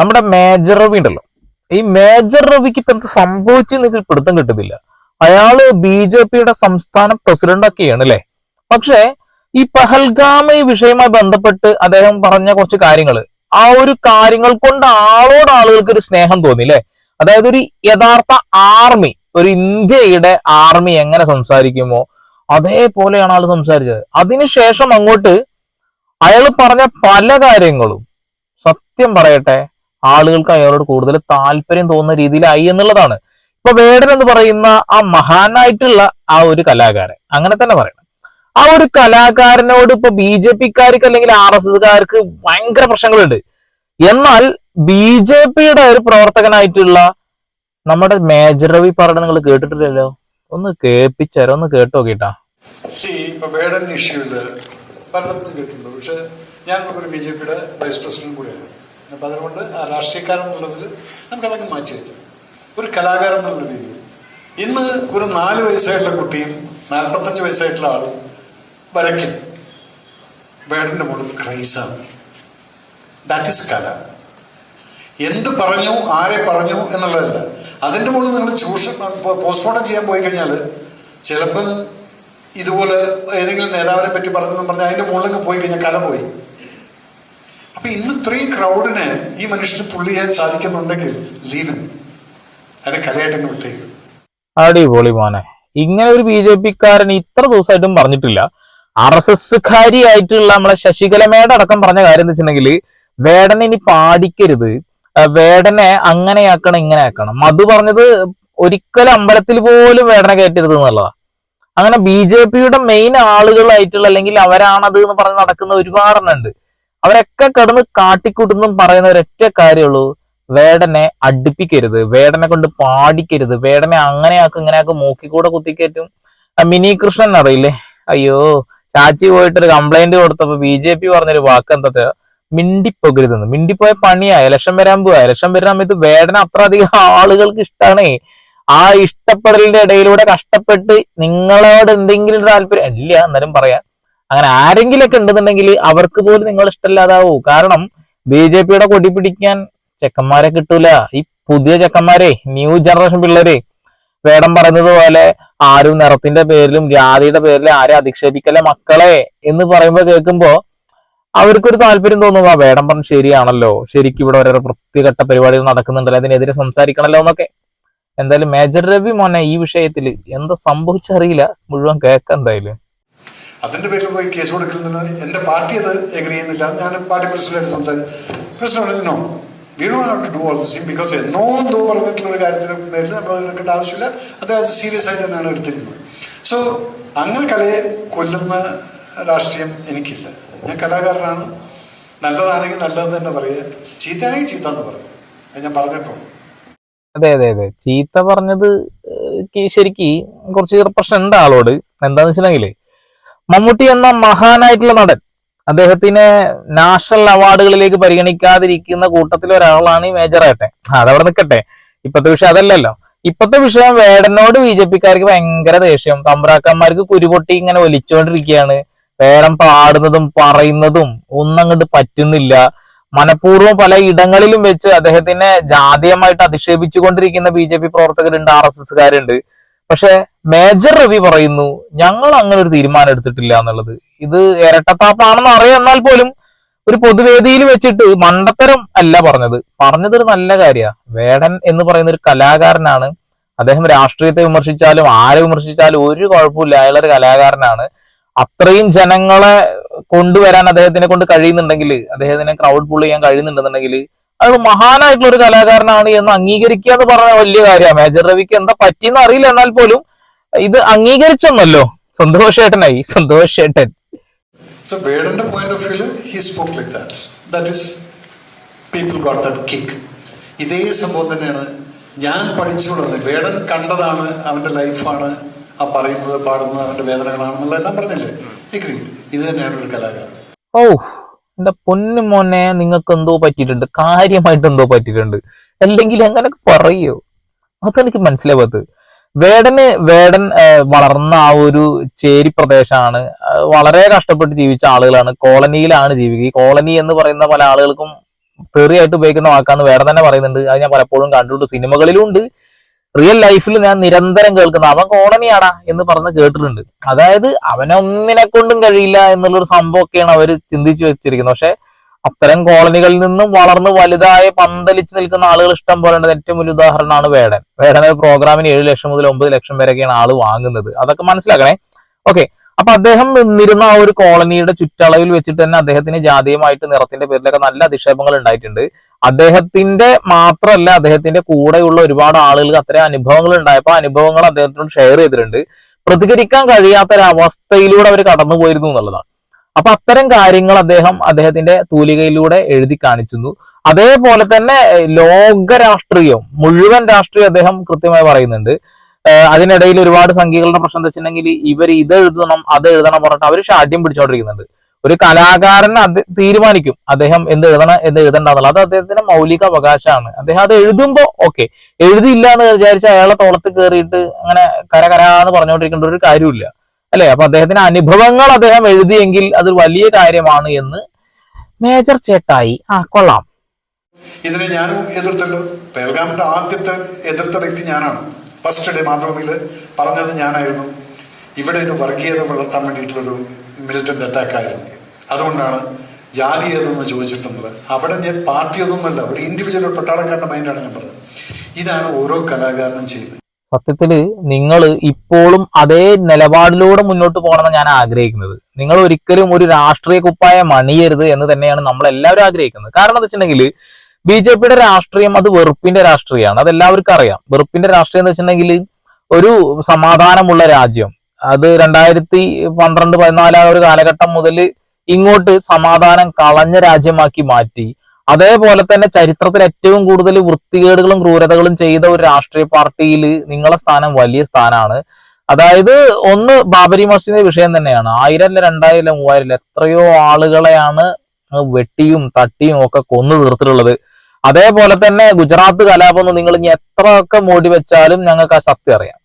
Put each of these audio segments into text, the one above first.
നമ്മുടെ മേജർ റവി ഉണ്ടല്ലോ. ഈ മേജർ റവിക്ക് ഇപ്പൊ എന്ത് സംഭവിച്ചു നിങ്ങൾക്ക് പിടുത്തം കിട്ടുന്നില്ല. അയാൾ ബി ജെ പിയുടെ സംസ്ഥാന പ്രസിഡന്റ് ഒക്കെയാണ് അല്ലെ? പക്ഷേ ഈ പഹൽഗാമ ഈ വിഷയവുമായി ബന്ധപ്പെട്ട് അദ്ദേഹം പറഞ്ഞ കുറച്ച് കാര്യങ്ങൾ ആ ഒരു കാര്യങ്ങൾ കൊണ്ട് ആളോട് ആളുകൾക്ക് ഒരു സ്നേഹം തോന്നി അല്ലെ? അതായത് ഒരു യഥാർത്ഥ ആർമി ഒരു ഇന്ത്യയുടെ ആർമി എങ്ങനെ സംസാരിക്കുമോ അതേപോലെയാണ് ആൾ സംസാരിച്ചത്. അതിനുശേഷം അങ്ങോട്ട് അയാൾ പറഞ്ഞ പല കാര്യങ്ങളും സത്യം പറയട്ടെ ആളുകൾക്ക് അയാളോട് കൂടുതൽ താല്പര്യം തോന്നുന്ന രീതിയിലായി എന്നുള്ളതാണ്. ഇപ്പൊ വേടൻ എന്ന് പറയുന്ന ആ മഹാനായിട്ടുള്ള ആ ഒരു കലാകാരൻ. അങ്ങനെ തന്നെ പറയണം. ആ ഒരു കലാകാരനോട് ഇപ്പൊ ബി ജെ പിക്കാർക്ക് അല്ലെങ്കിൽ ആർ എസ് എസ്കാർക്ക് ഭയങ്കര പ്രശ്നങ്ങളുണ്ട്. എന്നാൽ ബി ജെ പിയുടെ ഒരു പ്രവർത്തകനായിട്ടുള്ള നമ്മുടെ മേജർ രവി പറഞ്ഞ നിങ്ങൾ കേട്ടിട്ടില്ലല്ലോ? ഒന്ന് കേൾപ്പിച്ചാരോ ഒന്ന് കേട്ടോ കേട്ടാ വേടൻ ഇഷ്യൂൽ കേട്ടിട്ടുണ്ട്. പക്ഷെ ഞാൻ ഒരു ബി ജെ പിയുടെ വൈസ് പ്രസിഡന്റ് കൂടിയാണ്. അപ്പൊ അതുകൊണ്ട് ആ രാഷ്ട്രീയക്കാരൻ എന്നുള്ളതിൽ നമുക്കതൊക്കെ മാറ്റി വയ്ക്കാം. ഒരു കലാകാരൻ എന്നുള്ള രീതിയിൽ. ഇന്ന് ഒരു നാല് വയസ്സായിട്ടുള്ള കുട്ടിയും നാൽപ്പത്തഞ്ച് വയസ്സായിട്ടുള്ള ആളും വരയ്ക്കും വേടിന്റെ മുകളിൽ ക്രൈസാണ്. ദാറ്റ് ഈസ് കല. എന്ത് പറഞ്ഞു ആരെ പറഞ്ഞു എന്നുള്ളതല്ല. അതിന്റെ മുകളിൽ നിങ്ങൾ ചൂഷണം പോസ്റ്റ്മോർട്ടം ചെയ്യാൻ പോയി കഴിഞ്ഞാൽ ചിലപ്പം ഇതുപോലെ ഏതെങ്കിലും നേതാവിനെ പറ്റി പറഞ്ഞെന്ന് പറഞ്ഞാൽ അതിന്റെ മുകളിലേക്ക് പോയി കഴിഞ്ഞാൽ കല പോയി. അപ്പൊ ഇന്ന് ഇത്രയും ക്രൗഡിന് ഈ മനുഷ്യന് പുള്ളി ചെയ്യാൻ സാധിക്കുന്നുണ്ടെങ്കിൽ ലീവൻ അതിനെ കലയായിട്ട് വിട്ടേക്കും. അടിപൊളി മോനെ. ഇങ്ങനെ ഒരു ബി ജെ പിക്കാരൻ ഇത്ര ദിവസമായിട്ടും പറഞ്ഞിട്ടില്ല. ആർ എസ് എസ് കാരിയായിട്ടുള്ള നമ്മളെ ശശികലമയുടെ അടക്കം പറഞ്ഞ കാര്യം എന്ന് വെച്ചിട്ടുണ്ടെങ്കിൽ വേടനെ ഇനി പാടിക്കരുത്. വേടനെ അങ്ങനെയാക്കണം ഇങ്ങനെ ആക്കണം മധു പറഞ്ഞത് ഒരിക്കലും അമ്പലത്തിൽ പോലും വേടനെ കയറ്റരുത് എന്നുള്ളതാ. അങ്ങനെ ബി ജെ പിയുടെ മെയിൻ ആളുകളായിട്ടുള്ള അല്ലെങ്കിൽ അവരാണത് എന്ന് പറഞ്ഞ് നടക്കുന്ന ഒരുപാടെണ്ണം ഉണ്ട് അവരൊക്കെ കിടന്ന് കാട്ടിക്കൂട്ടുന്നും പറയുന്ന ഒരൊറ്റ കാര്യമുള്ളൂ. വേടനെ അടുപ്പിക്കരുത്. വേടനെ കൊണ്ട് പാടിക്കരുത്. വേടനെ അങ്ങനെയാക്കും ഇങ്ങനെയാക്കും മൂക്കിക്കൂടെ കുത്തിക്കയറ്റും. ആ മിനി കൃഷ്ണൻ അറിയില്ലേ? അയ്യോ ചാച്ചി പോയിട്ട് ഒരു കംപ്ലൈന്റ് കൊടുത്തപ്പോ ബി ജെ പി പറഞ്ഞൊരു വാക്ക് എന്താ മിണ്ടിപ്പോകരുതെന്ന്. മിണ്ടിപ്പോയ പണിയാ ഇലക്ഷൻ വരാൻ പോവാ. ഇലക്ഷൻ വരുന്ന സമയത്ത് വേടന അത്ര അധികം ആളുകൾക്ക് ഇഷ്ടമാണേ ആ ഇഷ്ടപ്പെടലിന്റെ ഇടയിലൂടെ കഷ്ടപ്പെട്ട് നിങ്ങളോട് എന്തെങ്കിലും താല്പര്യം ഇല്ല എന്നാലും പറയാം. അങ്ങനെ ആരെങ്കിലൊക്കെ ഉണ്ടെന്നുണ്ടെങ്കിൽ അവർക്ക് പോലും നിങ്ങൾ ഇഷ്ടമില്ലാതാവൂ. കാരണം ബി ജെ പിയുടെ കൊടി പിടിക്കാൻ ചെക്കന്മാരെ കിട്ടൂല. ഈ പുതിയ ചെക്കന്മാരെ ന്യൂ ജനറേഷൻ പിള്ളേര് വേടം പറയുന്നത് പോലെ ആരും നിറത്തിന്റെ പേരിലും ജാതിയുടെ പേരിലും ആരെ അധിക്ഷേപിക്കല മക്കളെ എന്ന് പറയുമ്പോ കേൾക്കുമ്പോ അവർക്കൊരു താല്പര്യം തോന്നും ആ വേടം പറഞ്ഞ് ശരിയാണല്ലോ. ശരിക്കും ഇവിടെ ഓരോ വൃത്തികെട്ട പരിപാടികൾ നടക്കുന്നുണ്ടല്ലോ. അതിനെതിരെ സംസാരിക്കണല്ലോ എന്നൊക്കെ. എന്തായാലും മേജർ രവി മോനെ ഈ വിഷയത്തിൽ എന്താ സംഭവിച്ചറിയില്ല. മുഴുവൻ കേൾക്കാം എന്തായാലും. അതിന്റെ പേരിൽ പോയി കേസ് കൊടുക്കുന്ന എന്റെ പാർട്ടി അത് എഗ്രി ചെയ്യുന്നില്ല. ഞാൻ പാർട്ടി പ്രസിഡന്റ് സംസാരിച്ചു. President no we do have to do all this because എന്നോ എന്തോ പറഞ്ഞിട്ടുള്ള ഒരു കാര്യത്തിന് പേരിൽ നമ്മൾ എടുക്കേണ്ട ആവശ്യമില്ല. അദ്ദേഹം സീരിയസ് ആയിട്ട് തന്നെയാണ് എടുത്തിരുന്നത്. സോ അങ്ങനെ കലയെ കൊല്ലുന്ന രാഷ്ട്രീയം എനിക്കില്ല. ഞാൻ കലാകാരനാണ്. നല്ലതാണെങ്കിൽ നല്ലതെന്ന് തന്നെ പറയുക. ചീത്തയാണെങ്കിൽ ചീത്ത എന്ന് പറയും ഞാൻ പറഞ്ഞപ്പോൾ. അതെ അതെ അതെ. ചീത്ത പറഞ്ഞത് ശരിക്ക് കുറച്ച് പ്രശ്നം ഉണ്ട് ആളോട്. എന്താന്ന് വെച്ചിട്ടുണ്ടെങ്കിൽ മമ്മൂട്ടി എന്ന മഹാനായിട്ടുള്ള നടൻ അദ്ദേഹത്തിനെ നാഷണൽ അവാർഡുകളിലേക്ക് പരിഗണിക്കാതിരിക്കുന്ന കൂട്ടത്തിൽ ഒരാളാണ് ഈ മേജർ ആയിട്ടെ അതവിടെ നിൽക്കട്ടെ. ഇപ്പത്തെ വിഷയം അതല്ലല്ലോ. ഇപ്പത്തെ വിഷയം വേടനോട് ബി ജെ പിക്കാർക്ക് ഭയങ്കര ദേഷ്യം. തമ്പ്രാക്കന്മാർക്ക് കുരുപൊട്ടി ഇങ്ങനെ ഒലിച്ചുകൊണ്ടിരിക്കുകയാണ് വേടം പാടുന്നതും പറയുന്നതും ഒന്നും അങ്ങോട്ട് പറ്റുന്നില്ല. മനഃപൂർവം പല ഇടങ്ങളിലും വെച്ച് അദ്ദേഹത്തിനെ ജാതീയമായിട്ട് അധിക്ഷേപിച്ചുകൊണ്ടിരിക്കുന്ന ബി ജെ പി പ്രവർത്തകരുണ്ട് ആർ എസ് എസ്കാരുണ്ട് പക്ഷെ മേജർ രവി പറയുന്നു ഞങ്ങൾ അങ്ങനെ ഒരു തീരുമാനം എടുത്തിട്ടില്ല എന്നുള്ളത്. ഇത് ഇരട്ടത്താപ്പാണെന്ന് അറിയാം എന്നാൽ പോലും ഒരു പൊതുവേദിയിൽ വെച്ചിട്ട് മണ്ടത്തരം അല്ല പറഞ്ഞത്. പറഞ്ഞത് ഒരു നല്ല കാര്യമാണ് വേടൻ എന്ന് പറയുന്ന ഒരു കലാകാരനാണ്. അദ്ദേഹം രാഷ്ട്രീയത്തെ വിമർശിച്ചാലും ആരെ വിമർശിച്ചാലും ഒരു കുഴപ്പമില്ല. അയാളൊരു കലാകാരനാണ്. അത്രയും ജനങ്ങളെ കൊണ്ടുവരാൻ അദ്ദേഹത്തിനെ കൊണ്ട് കഴിയുന്നുണ്ടെങ്കിൽ അദ്ദേഹത്തിനെ ക്രൗഡ് പുൾ ചെയ്യാൻ കഴിയുന്നുണ്ടെന്നുണ്ടെങ്കിൽ അയാൾ മഹാനായിട്ടുള്ള ഒരു കലാകാരനാണ് എന്ന് അംഗീകരിക്കുക എന്ന് പറഞ്ഞ വലിയ കാര്യമാണ്. മേജർ രവിക്ക് എന്താ പറ്റിയെന്ന് അറിയില്ല. എന്നാൽ പോലും ഇത് അംഗീകരിച്ചെന്നല്ലോ. സന്തോഷ് ഏട്ടനായി സന്തോഷ് ഏട്ടൻ So Vedanta point of view, he spoke like that. That is, people got that kick. ഇതേ സംഭവം തന്നെയാണ് ഞാൻ പഠിച്ചുള്ളത് വേടൻ കണ്ടതാണ് അവന്റെ ലൈഫാണ്. ആ പറയുന്നത് പാടുന്നത് അവന്റെ വേദനകളാണെന്നുള്ള എല്ലാം പറഞ്ഞില്ലേ ഇത് തന്നെയാണ് ഒരു കലാകാരൻ. ഓ എന്റെ പൊന്നു മോനെ നിങ്ങൾക്ക് എന്തോ പറ്റിയിട്ടുണ്ട്. കാര്യമായിട്ട് എന്തോ പറ്റിയിട്ടുണ്ട്. അല്ലെങ്കിൽ അങ്ങനെയൊക്കെ പറയോ? അതെനിക്ക് മനസ്സിലാവാത്തത്. വേടന് വേടൻ വളർന്ന ആ ഒരു ചേരി പ്രദേശമാണ്. വളരെ കഷ്ടപ്പെട്ട് ജീവിച്ച ആളുകളാണ്. കോളനിയിലാണ് ജീവിക്കുക. ഈ കോളനി എന്ന് പറയുന്ന പല ആളുകൾക്കും തെറിയായിട്ട് ഉപയോഗിക്കുന്ന വാക്കാണ് വേടൻ തന്നെ പറയുന്നുണ്ട്. അത് ഞാൻ പലപ്പോഴും കണ്ടിട്ടുണ്ട്. സിനിമകളിലും ഉണ്ട്. റിയൽ ലൈഫിൽ ഞാൻ നിരന്തരം കേൾക്കുന്ന അവൻ കോളനിയാടാ എന്ന് പറഞ്ഞ് കേട്ടിട്ടുണ്ട്. അതായത് അവനെ അവനൊന്നിനെ കൊണ്ടും കഴിയില്ല എന്നുള്ളൊരു സംഭവമൊക്കെയാണ് അവർ ചിന്തിച്ചു വെച്ചിരിക്കുന്നത്. പക്ഷെ അത്തരം കോളനികളിൽ നിന്നും വളർന്ന് വലുതായ പന്തലിച്ച് നിൽക്കുന്ന ആളുകൾ ഇഷ്ടം പോലെ ഉണ്ട്. ഏറ്റവും വലിയ ഉദാഹരണമാണ് വേടൻ. വേടൻ പ്രോഗ്രാമിന് ഏഴ് ലക്ഷം മുതൽ ഒമ്പത് ലക്ഷം വരെയൊക്കെയാണ് ആൾ വാങ്ങുന്നത്. അതൊക്കെ മനസ്സിലാക്കണേ. ഓക്കെ അപ്പൊ അദ്ദേഹം നിന്നിരുന്ന ആ ഒരു കോളനിയുടെ ചുറ്റളവിൽ വെച്ചിട്ട് തന്നെ അദ്ദേഹത്തിന് ജാതീയമായിട്ട് നിറത്തിന്റെ പേരിലൊക്കെ നല്ല അധിക്ഷേപങ്ങൾ ഉണ്ടായിട്ടുണ്ട്. അദ്ദേഹത്തിന്റെ മാത്രമല്ല അദ്ദേഹത്തിന്റെ കൂടെയുള്ള ഒരുപാട് ആളുകൾക്ക് അത്തരം അനുഭവങ്ങൾ ഉണ്ടായപ്പോൾ അനുഭവങ്ങൾ അദ്ദേഹത്തിനോട് ഷെയർ ചെയ്തിട്ടുണ്ട്. പ്രതികരിക്കാൻ കഴിയാത്ത ഒരു അവർ കടന്നു പോയിരുന്നു എന്നുള്ളതാണ്. അപ്പൊ അത്തരം കാര്യങ്ങൾ അദ്ദേഹം അദ്ദേഹത്തിന്റെ തൂലികയിലൂടെ എഴുതി കാണിച്ചിരുന്നു. അതേപോലെ തന്നെ ലോക രാഷ്ട്രീയം മുഴുവൻ രാഷ്ട്രീയം അദ്ദേഹം കൃത്യമായി പറയുന്നുണ്ട്. അതിനിടയിൽ ഒരുപാട് സംഖ്യകളുടെ പ്രശ്നം എന്താ വെച്ചിട്ടുണ്ടെങ്കിൽ ഇവർ ഇത് എഴുതണം അത് എഴുതണം പറഞ്ഞിട്ട് അവർ ഷാഠ്യം പിടിച്ചോണ്ടിരിക്കുന്നുണ്ട്. ഒരു കലാകാരൻ അത് തീരുമാനിക്കും. അദ്ദേഹം എന്ത് എഴുതണം എന്ത് എഴുതണ്ടെന്നുള്ളത് അത് അദ്ദേഹത്തിന്റെ മൗലിക അവകാശമാണ്. അദ്ദേഹം അത് എഴുതുമ്പോ ഓക്കെ. എഴുതിയില്ല എന്ന് വിചാരിച്ച് അയാളെ തോളത്ത് കയറിയിട്ട് അങ്ങനെ കര കരാന്ന് പറഞ്ഞുകൊണ്ടിരിക്കേണ്ട ഒരു കാര്യമില്ല അല്ലെ? അപ്പൊ അദ്ദേഹത്തിന്റെ അനുഭവങ്ങൾ അദ്ദേഹം എഴുതിയെങ്കിൽ അത് വലിയ കാര്യമാണ് എന്ന് മേജർ ചേട്ടായി. ആ കൊള്ളാം. ഇതിനെ ഞാനും എതിർത്തല്ലോ. പേൽഗാമിന്റെ ആദ്യത്തെ എതിർത്ത വ്യക്തി ഞാനാണ്. ഫസ്റ്റ് ഡേ മാതൃഭൂമിയിൽ പറഞ്ഞത് ഞാനായിരുന്നു. ഇവിടെ ഇത് വർഗീയത വളർത്താൻ വേണ്ടിയിട്ടുള്ളൊരു അറ്റാക്ക് ആയിരുന്നു. അതുകൊണ്ടാണ് ജാതി ഏതെന്ന് ചോദിച്ചിട്ടുള്ളത്. അവിടെ ഞാൻ പാർട്ടി ഒന്നുമല്ല ഒരു ഇൻഡിവിജ്വൽ പട്ടാളക്കാരുടെ മൈൻഡാണ് ഞാൻ പറഞ്ഞത്. ഇതാണ് ഓരോ കലാകാരനും ചെയ്യുന്നത്. സത്യത്തിൽ നിങ്ങൾ ഇപ്പോഴും അതേ നിലപാടിലൂടെ മുന്നോട്ട് പോകണമെന്ന് ഞാൻ ആഗ്രഹിക്കുന്നത്. നിങ്ങൾ ഒരിക്കലും ഒരു രാഷ്ട്രീയ കുപ്പായം അണിയരുത് എന്ന് തന്നെയാണ് നമ്മൾ എല്ലാവരും ആഗ്രഹിക്കുന്നത്. കാരണം എന്താ വെച്ചിട്ടുണ്ടെങ്കിൽ ബി ജെ പിയുടെ രാഷ്ട്രീയം അത് വെറുപ്പിന്റെ രാഷ്ട്രീയമാണ് അത് എല്ലാവർക്കും അറിയാം. വെറുപ്പിന്റെ രാഷ്ട്രീയം എന്ന് വെച്ചിട്ടുണ്ടെങ്കിൽ ഒരു സമാധാനമുള്ള രാജ്യം. അത് രണ്ടായിരത്തി പന്ത്രണ്ട് പതിനാല് ആ ഒരു കാലഘട്ടം മുതൽ ഇങ്ങോട്ട് സമാധാനം കളഞ്ഞ രാജ്യമാക്കി മാറ്റി. അതേപോലെ തന്നെ ചരിത്രത്തിൽ ഏറ്റവും കൂടുതൽ വൃത്തികേടുകളും ക്രൂരതകളും ചെയ്ത ഒരു രാഷ്ട്രീയ പാർട്ടിയിൽ നിങ്ങളെ സ്ഥാനം വലിയ സ്ഥാനമാണ്. അതായത് ഒന്ന് ബാബരി മസ്ജിദിന്റെ വിഷയം തന്നെയാണ്. ആയിരം രണ്ടായിരം മൂവായിരം എത്രയോ ആളുകളെയാണ് വെട്ടിയും തട്ടിയും ഒക്കെ കൊന്നു തീർത്തിട്ടുള്ളത്. അതേപോലെ തന്നെ ഗുജറാത്ത് കലാപം നിങ്ങൾ ഇനി എത്രയൊക്കെ മൂടി വെച്ചാലും ഞങ്ങൾക്ക് ആ സത്യം അറിയാം.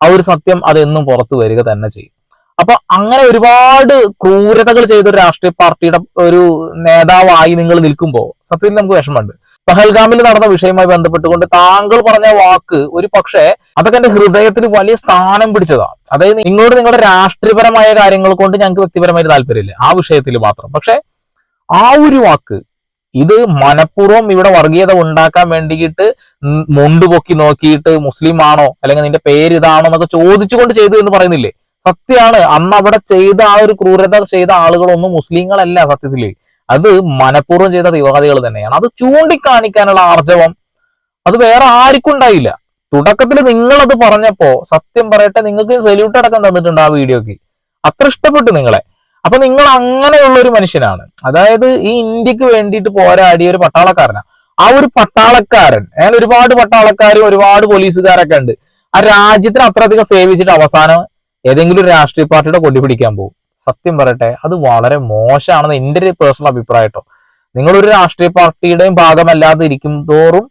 ആ ഒരു സത്യം അതെന്നും പുറത്തു വരിക തന്നെ ചെയ്യും. അപ്പൊ അങ്ങനെ ഒരുപാട് ക്രൂരതകൾ ചെയ്ത ഒരു രാഷ്ട്രീയ പാർട്ടിയുടെ ഒരു നേതാവായി നിങ്ങൾ നിൽക്കുമ്പോൾ സത്യത്തിൽ നമുക്ക് വിഷമമുണ്ട്. പഹൽഗാമിൽ നടന്ന വിഷയവുമായി ബന്ധപ്പെട്ടുകൊണ്ട് താങ്കൾ പറഞ്ഞ വാക്ക് ഒരു പക്ഷേ അതൊക്കെ എന്റെ ഹൃദയത്തിൽ വലിയ സ്ഥാനം പിടിച്ചതാണ്. അതായത് നിങ്ങളോട് നിങ്ങളുടെ രാഷ്ട്രീയപരമായ കാര്യങ്ങൾ കൊണ്ട് ഞങ്ങൾക്ക് വ്യക്തിപരമായിട്ട് താല്പര്യമില്ല. ആ വിഷയത്തിൽ മാത്രം. പക്ഷെ ആ ഒരു വാക്ക് ഇത് മനഃപൂർവം ഇവിടെ വർഗീയത ഉണ്ടാക്കാൻ വേണ്ടിയിട്ട് മുണ്ട് പൊക്കി നോക്കിയിട്ട് മുസ്ലിം ആണോ അല്ലെങ്കിൽ നിന്റെ പേര് ഇതാണോ എന്നൊക്കെ ചോദിച്ചുകൊണ്ട് ചെയ്തു എന്ന് പറയുന്നില്ലേ? സത്യമാണ്. അന്ന് അവിടെ ചെയ്ത ആ ഒരു ക്രൂരത ചെയ്ത ആളുകളൊന്നും മുസ്ലിങ്ങളല്ല സത്യത്തിൽ. അത് മനഃപൂർവം ചെയ്ത തീവ്രവാദികൾ തന്നെയാണ്. അത് ചൂണ്ടിക്കാണിക്കാനുള്ള ആർജവം അത് വേറെ ആർക്കും ഉണ്ടായില്ല. തുടക്കത്തിൽ നിങ്ങളത് പറഞ്ഞപ്പോ സത്യം പറയട്ടെ നിങ്ങൾക്ക് സല്യൂട്ട് അടക്കം തന്നിട്ടുണ്ട് ആ വീഡിയോക്ക് അത്ര ഇഷ്ടപ്പെട്ടു നിങ്ങളെ. അപ്പൊ നിങ്ങൾ അങ്ങനെയുള്ള ഒരു മനുഷ്യനാണ്. അതായത് ഈ ഇന്ത്യയ്ക്ക് വേണ്ടിയിട്ട് പോരാടിയ ഒരു പട്ടാളക്കാരനാണ്. ആ ഒരു പട്ടാളക്കാരൻ അങ്ങനെ ഒരുപാട് പട്ടാളക്കാരും ഒരുപാട് പോലീസുകാരൊക്കെ ഉണ്ട്. ആ രാജ്യത്തിന് അത്രയധികം സേവിച്ചിട്ട് അവസാനം ഏതെങ്കിലും ഒരു രാഷ്ട്രീയ പാർട്ടിയുടെ കൊടി പിടിക്കാൻ പോകും. സത്യം പറയട്ടെ അത് വളരെ മോശമാണെന്ന് എന്റെ ഒരു പേഴ്സണൽ അഭിപ്രായം കേട്ടോ നിങ്ങളൊരു രാഷ്ട്രീയ പാർട്ടിയുടെയും ഭാഗമല്ലാതെ ഇരിക്കും തോറും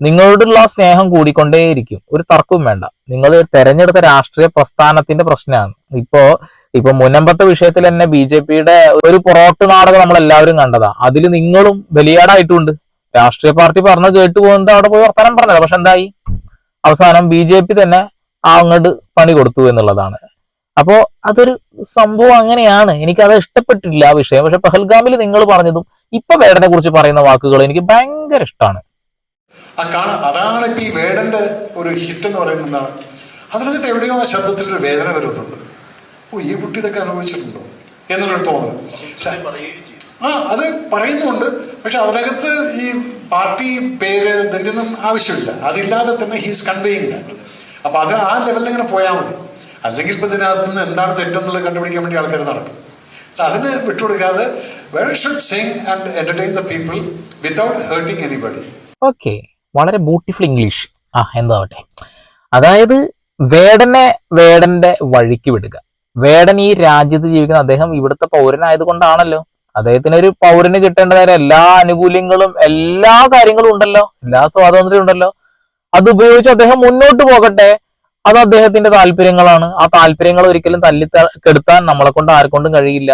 നിങ്ങളോടുള്ള സ്നേഹം കൂടിക്കൊണ്ടേയിരിക്കും. ഒരു തർക്കവും വേണ്ട. നിങ്ങൾ തെരഞ്ഞെടുത്ത രാഷ്ട്രീയ പ്രസ്ഥാനത്തിന്റെ പ്രശ്നമാണ്. ഇപ്പോ ഇപ്പൊ മുനമ്പത്തെ വിഷയത്തിൽ തന്നെ ബി ജെ പിയുടെ ഒരു പൊറോട്ട് നാടകം നമ്മൾ എല്ലാവരും കണ്ടതാ. അതിൽ നിങ്ങളും ബലിയാടായിട്ടുണ്ട്. രാഷ്ട്രീയ പാർട്ടി പറഞ്ഞു കേട്ടു പോകുന്നത് അവിടെ പോയി വർത്തമാനം പറഞ്ഞത്. പക്ഷെ എന്തായി? അവസാനം ബി ജെ പി തന്നെ ആ അങ്ങോട്ട് പണി കൊടുത്തു എന്നുള്ളതാണ്. അപ്പോ അതൊരു സംഭവം അങ്ങനെയാണ്. എനിക്ക് അത് ഇഷ്ടപ്പെട്ടില്ല ആ വിഷയം. പക്ഷെ പഹൽഗാമിൽ നിങ്ങൾ പറഞ്ഞതും ഇപ്പൊ വേടനെ കുറിച്ച് പറയുന്ന വാക്കുകൾ എനിക്ക് ഭയങ്കര ഇഷ്ടമാണ് ആ കാണ അതാണ് ഇപ്പൊ ഈ വേടന്റെ ഒരു ഹിറ്റ് എന്ന് പറയുന്നത് എന്താണ് അതിനകത്ത് എവിടെയോ ആ ശബ്ദത്തിൽ ഒരു വേദന വരുന്നുണ്ട്. ഓ ഈ കുട്ടി ഇതൊക്കെ അനുഭവിച്ചിട്ടുണ്ടോ? എന്നുള്ളൊരു തോന്നൽ. ആ അത് പറയുന്നുണ്ട് പക്ഷെ അതിനകത്ത് ഈ പാർട്ടി പേര് ഇതിന്റെ ഒന്നും ആവശ്യമില്ല. അതില്ലാതെ തന്നെ ഹീസ് കൺവേയിങ് ദാറ്റ് അപ്പൊ അത് ആ ലെവലിൽ ഇങ്ങനെ പോയാൽ മതി. അല്ലെങ്കിൽ ഇപ്പൊ ഇതിനകത്ത് നിന്ന് എന്താണ് തെറ്റെന്നുള്ളത് കണ്ടുപിടിക്കാൻ വേണ്ടി ആൾക്കാർ നടക്കും. അതിന് വിട്ടുകൊടുക്കാതെ we'll should sing and entertain the people without hurting anybody okay വളരെ ബ്യൂട്ടിഫുൾ ഇംഗ്ലീഷ് ആ എന്താവട്ടെ. അതായത് വേടനെ വേടന്റെ വഴിക്ക് വിടുക. വേടൻ ഈ രാജ്യത്ത് ജീവിക്കുന്ന അദ്ദേഹം ഇവിടുത്തെ പൗരനായത് കൊണ്ടാണല്ലോ അദ്ദേഹത്തിന് ഒരു പൗരന് കിട്ടേണ്ടതായ എല്ലാ ആനുകൂല്യങ്ങളും എല്ലാ കാര്യങ്ങളും ഉണ്ടല്ലോ. എല്ലാ സ്വാതന്ത്ര്യം ഉണ്ടല്ലോ. അത് ഉപയോഗിച്ച് അദ്ദേഹം മുന്നോട്ട് പോകട്ടെ. അത് അദ്ദേഹത്തിന്റെ താല്പര്യങ്ങളാണ്. ആ താല്പര്യങ്ങൾ ഒരിക്കലും തല്ലി കെടുത്താൻ നമ്മളെ കൊണ്ട് ആരെക്കൊണ്ടും കഴിയില്ല.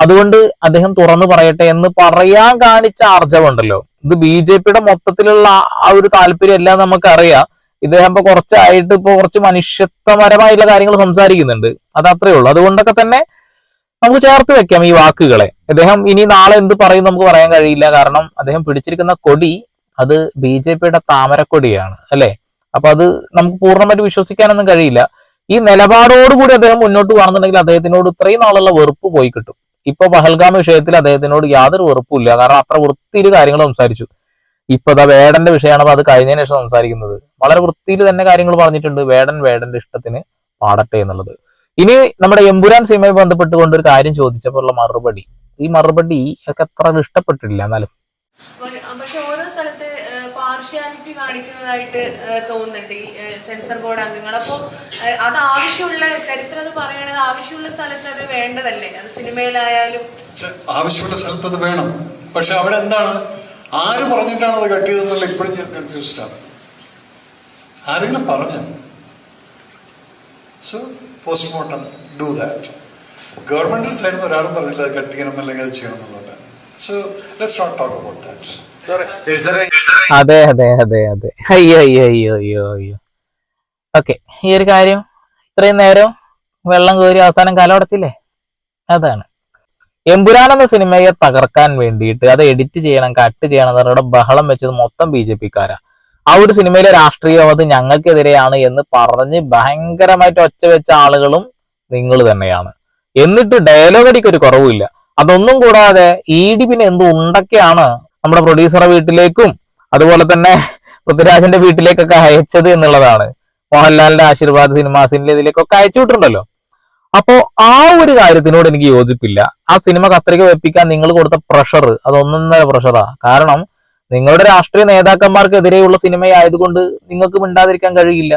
അതുകൊണ്ട് അദ്ദേഹം തുറന്നു പറയട്ടെ എന്ന് പറയാൻ കാണിച്ച ആർജവുണ്ടല്ലോ. ഇത് ബി ജെ പിയുടെ മൊത്തത്തിലുള്ള ആ- ഒരു താല്പര്യം എല്ലാം നമുക്കറിയാം. ഇദ്ദേഹം ഇപ്പൊ കുറച്ചായിട്ട് ഇപ്പൊ കുറച്ച് മനുഷ്യത്വപരമായിട്ടുള്ള കാര്യങ്ങൾ സംസാരിക്കുന്നുണ്ട്. അത് അത്രേ ഉള്ളൂ. അതുകൊണ്ടൊക്കെ തന്നെ നമുക്ക് ചേർത്ത് വെക്കാം ഈ വാക്കുകളെ. അദ്ദേഹം ഇനി നാളെ എന്ത് പറയും നമുക്ക് പറയാൻ കഴിയില്ല. കാരണം അദ്ദേഹം പിടിച്ചിരിക്കുന്ന കൊടി അത് ബി ജെ പിയുടെ താമരക്കൊടിയാണ് അല്ലെ? അപ്പൊ അത് നമുക്ക് പൂർണമായിട്ട് വിശ്വസിക്കാനൊന്നും കഴിയില്ല. ഈ നിലപാടോടുകൂടി അദ്ദേഹം മുന്നോട്ട് പോകുകയാണെന്നുണ്ടെങ്കിൽ അദ്ദേഹത്തിനോട് ഇത്രയും നാളുള്ള വെറുപ്പ് പോയി കിട്ടും. ഇപ്പൊ പഹൽഗാം വിഷയത്തിൽ അദ്ദേഹത്തിനോട് യാതൊരു വെറുപ്പുമില്ല. കാരണം അത്ര വൃത്തിയിൽ കാര്യങ്ങൾ സംസാരിച്ചു. ഇപ്പൊ അതാ വേടന്റെ വിഷയമാണ് അത് കഴിഞ്ഞതിന് ശേഷം സംസാരിക്കുന്നത്. വളരെ വൃത്തിയിൽ തന്നെ കാര്യങ്ങൾ പറഞ്ഞിട്ടുണ്ട് വേടൻ വേടന്റെ ഇഷ്ടത്തിന് പാടട്ടെ എന്നുള്ളത്. ഇനി നമ്മുടെ എമ്പുരാൻ സിനിമയെ ബന്ധപ്പെട്ടുകൊണ്ട് ഒരു കാര്യം ചോദിച്ചപ്പോഴുള്ള മറുപടി. ഈ മറുപടി ഒക്കെ അത്ര ഇഷ്ടപ്പെട്ടില്ല എന്നാലും ഒരു- പക്ഷെ ഓരോ സ്ഥലത്ത് പാർഷ്യാലിറ്റി കാണിക്കുന്നതായിട്ട് തോന്നുന്നുണ്ട്. ഈ സെൻസർ ബോർഡ് അംഗങ്ങൾ അപ്പോ അത് ആവശ്യമുള്ള ചരിത്രം അത് പറയുന്നത് ആവശ്യമുള്ള സ്ഥലത്ത് അത് വേണ്ടതല്ലേ? അത് സിനിമയിലായാലും. ആവശ്യമുള്ള സ്ഥലത്ത് അത് വേണം. പക്ഷെ അവിടെ എന്താണ്? ആര് പറഞ്ഞിട്ടാണ് അത് കട്ടിയതെന്നുള്ള ഇപ്പോഴും ഞാൻ കൺഫ്യൂസ്ഡ് ആണ്. ആരെങ്കിലും പറഞ്ഞു? സോ പോസ്റ്റ്മോർട്ടം ഡു ദാറ്റ് ഗവൺമെന്റിൽ സൈഡിൽ നിന്ന് ഒരാളും പറഞ്ഞില്ല അത് കട്ട് ചെയ്യണം അല്ലെങ്കിൽ അത് ചെയ്യണം എന്നുള്ളത്. So let's not talk about that അതെ അതെ അതെ അതെ. അയ്യോ അയ്യോ അയ്യോ അയ്യോ അയ്യോ. ഓക്കെ ഈ ഒരു കാര്യം ഇത്രയും നേരം വെള്ളം കോരി അവസാനം കലമടച്ചില്ലേ അതാണ്. എമ്പുരാൻ എന്ന സിനിമയെ തകർക്കാൻ വേണ്ടിയിട്ട് അത് എഡിറ്റ് ചെയ്യണം കട്ട് ചെയ്യണം എന്ന് പറഞ്ഞിട്ട് ബഹളം വെച്ചത് മൊത്തം ബി ജെ പിക്കാരാ. ആ ഒരു സിനിമയിലെ രാഷ്ട്രീയം അത് ഞങ്ങൾക്കെതിരെയാണ് എന്ന് പറഞ്ഞ് ഭയങ്കരമായിട്ട് ഒച്ച വെച്ച ആളുകളും നിങ്ങൾ തന്നെയാണ്. എന്നിട്ട് ഡയലോഗ് അടിക്ക് ഒരു കുറവുമില്ല. അതൊന്നും കൂടാതെ ഇ ഡി പിന്നെ എന്ത് ഉണ്ടൊക്കെയാണ് നമ്മുടെ പ്രൊഡ്യൂസറെ വീട്ടിലേക്കും അതുപോലെ തന്നെ പൃഥ്വിരാജിന്റെ വീട്ടിലേക്കൊക്കെ അയച്ചത് എന്നുള്ളതാണ്. മോഹൻലാലിന്റെ ആശീർവാദ് സിനിമാസിന്റെ ഇതിലേക്കൊക്കെ അയച്ചു അപ്പോ ആ ഒരു കാര്യത്തിനോട് എനിക്ക് യോജിപ്പില്ല. ആ സിനിമ കത്രിക വെപ്പിക്കാൻ നിങ്ങൾ കൊടുത്ത പ്രഷർ അതൊന്നൊന്നര പ്രഷറാ കാരണം നിങ്ങളുടെ രാഷ്ട്രീയ നേതാക്കന്മാർക്കെതിരെയുള്ള സിനിമയായതുകൊണ്ട് നിങ്ങൾക്ക് മിണ്ടാതിരിക്കാൻ കഴിയില്ല.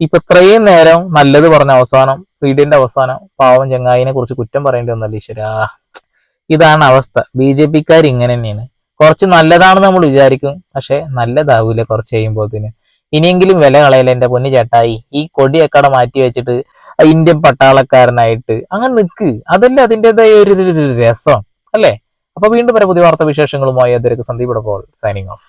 ഇപ്പൊ ഇത്രയും നേരം നല്ലത് പറഞ്ഞ അവസാനം വീടിന്റെ അവസാനം പാവം ചങ്ങായിനെ കുറിച്ച് കുറ്റം പറയേണ്ടി വന്നല്ലേ ഈശ്വരാ. ഇതാണ് അവസ്ഥ. ബി ജെ പിക്കാർ ഇങ്ങനെ തന്നെയാണ്. കുറച്ച് നല്ലതാണെന്ന് നമ്മൾ വിചാരിക്കും. പക്ഷെ നല്ലതാവൂല കുറച്ച് കഴിയുമ്പോഴത്തേന്. ഇനിയെങ്കിലും വില കളയല എന്റെ പൊന്നു ചേട്ടായി. ഈ കൊടിയൊക്കെ മാറ്റി വെച്ചിട്ട് ഇന്ത്യൻ പട്ടാളക്കാരനായിട്ട് അങ്ങനെ നിൽക്ക് അതല്ലേ അതിന്റെതായ ഒരു രസം. അല്ലേ? അപ്പൊ വീണ്ടും വരെ പുതിയ വാർത്താ വിശേഷങ്ങളുമായി അതിരക്ക് സന്ദീപ് ഇപ്പോൾ സൈനിങ് ഓഫ്